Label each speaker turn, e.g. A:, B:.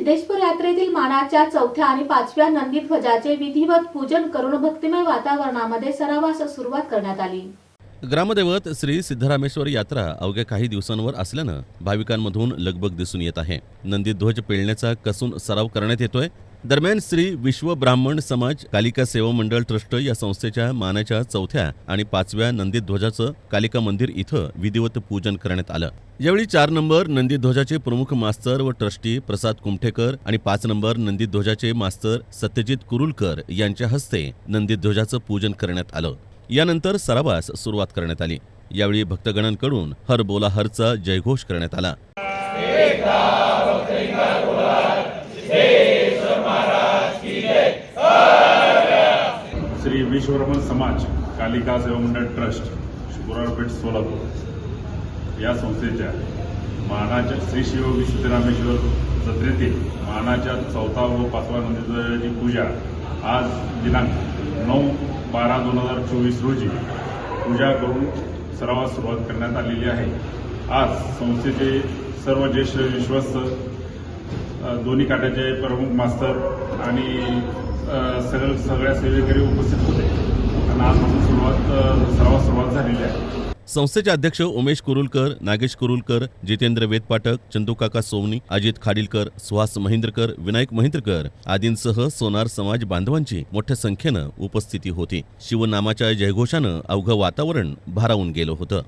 A: सिद्धेश्वर यात्रेतील मानाच्या चौथ्या आणि पाचव्या नंदी ध्वजाचे विधिवत पूजन करून भक्तिमय वातावरणामध्ये सरावास सुरुवात करण्यात आली.
B: ग्रामदैवत श्री सिद्धरामेश्वर यात्रा अवघ्या काही दिवसांवर असल्यानं भाविकांमधून लगबग दिसून येत आहे. नंदी ध्वज पेळण्याचा कसून सराव करण्यात येतोय दरम्यान श्री विश्व ब्राह्मण समाज कालिका सेवा मंडळ ट्रस्ट या संस्थेच्या मानाच्या चौथ्या आणि पाचव्या नंदीध्वजाचं कालिका मंदिर इथं विधिवत पूजन करण्यात आलं. यावेळी चार नंबर नंदीध्वजाचे प्रमुख मास्तर व ट्रस्टी प्रसाद कुमठेकर आणि पाच नंबर नंदीध्वजाचे मास्तर सत्यजित कुरुलकर यांच्या हस्ते नंदीध्वजाचं पूजन करण्यात आलं. यानंतर सरावास सुरुवात करण्यात आली. यावेळी भक्तगणांकडून हर बोला हरचा जयघोष करण्यात आला.
C: श्री विश्वरमण समाज कालिका सेवा मंडळ ट्रस्ट शुक्रवारपेठ सोलापूर. या संस्थेच्या मानाच्या श्री शिव विश्वरामेश्वर जत्रेतील मानाच्या चौथा व पाचव्या नंदीची पूजा आज दिनांक नऊ बारा दोन हजार चोवीस रोजी पूजा करून सरावास सुरुवात करण्यात आलेली आहे. आज संस्थेचे सर्व ज्येष्ठ विश्वस्त दोन्ही काट्याचे प्रमुख मास्तर आणि सगळं सगळ्या सेवेकरी उपस्थित होते. आजपासून सुरुवात सरावास सुरुवात झालेली आहे.
B: संस्थेचे अध्यक्ष उमेश कुरुलकर नागेश कुरुलकर जितेंद्र वेदपाठक चंदूकाका सोमनी अजित खाडीलकर सुहास महेंद्रकर विनायक महेंद्रकर आदींसह सोनार समाज बांधवांची मोठ्या संख्येनं उपस्थिती होती. शिवनामाच्या जयघोषानं अवघं वातावरण भारावून गेलं होतं.